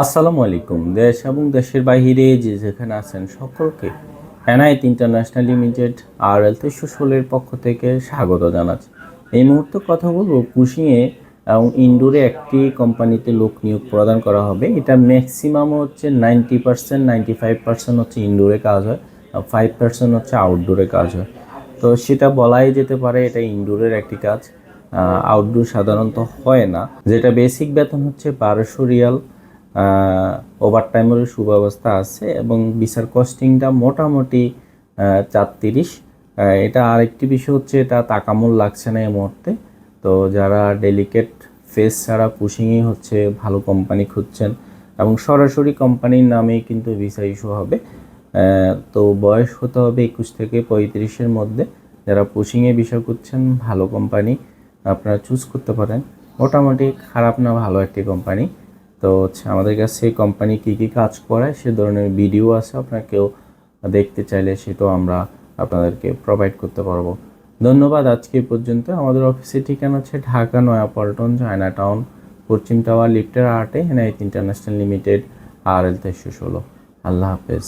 আসসালামু আলাইকুম। দেশ এবং দেশের বাইরে যে যেখানে আছেন সকলকে এনআইট ইন্টারন্যাশনাল লিমিটেড আর এল ষোলের পক্ষ থেকে স্বাগত জানাচ্ছি। এই মুহূর্তে কথা বলব কুশিংয়ে এবং ইনডোরে একটি কোম্পানিতে লোক নিয়োগ প্রদান করা হবে। এটা ম্যাক্সিমাম হচ্ছে ninety percent ninety five percent হচ্ছে ইনডোরে কাজ হয় ফাইভ পার্সেন্ট হচ্ছে আউটডোরে কাজ হয়। তো সেটা বলাই যেতে পারে এটা ইনডোরের একটি কাজ। আউটডোর সাধারণত হয় না। যেটা বেসিক বেতন হচ্ছে বারোশো রিয়াল ওভারটাইমেরও সুব্যবস্থা আছে এবং বিচার কস্টিংটা মোটামুটি চার তিরিশ এটা আরেকটি বিষয় হচ্ছে এটা তাকামূল লাগছে না এই মুহূর্তে। তো যারা ডেলিকেট ফেস ছাড়া পুশিংই হচ্ছে, ভালো কোম্পানি খুঁজছেন এবং সরাসরি কোম্পানির নামেই কিন্তু ভিসা ইস্যু হবে। তো বয়স হতে হবে একুশ থেকে পঁয়ত্রিশের মধ্যে। যারা পুশিংয়ে বিষয় করছেন ভালো কোম্পানি আপনারা চুজ করতে পারেন। মোটামুটি খারাপ না, ভালো একটি কোম্পানি তো হচ্ছে আমাদের কাছে এই কোম্পানি কী কী কাজ করায় সে ধরনের ভিডিও আছে, আপনারা কেউ দেখতে চাইলে সেটাও আমরা আপনাদেরকে প্রোভাইড করতে পারব। ধন্যবাদ আজকে পর্যন্ত। আমাদের অফিসের ঠিকানা হচ্ছে ঢাকা নয়াপল্টন চায়না টাউন পশ্চিম টাওয়ার লিফটের আটে এনআইট ইন্টারন্যাশনাল লিমিটেড আর এল তেইশশো ষোলো। আল্লাহ হাফেজ।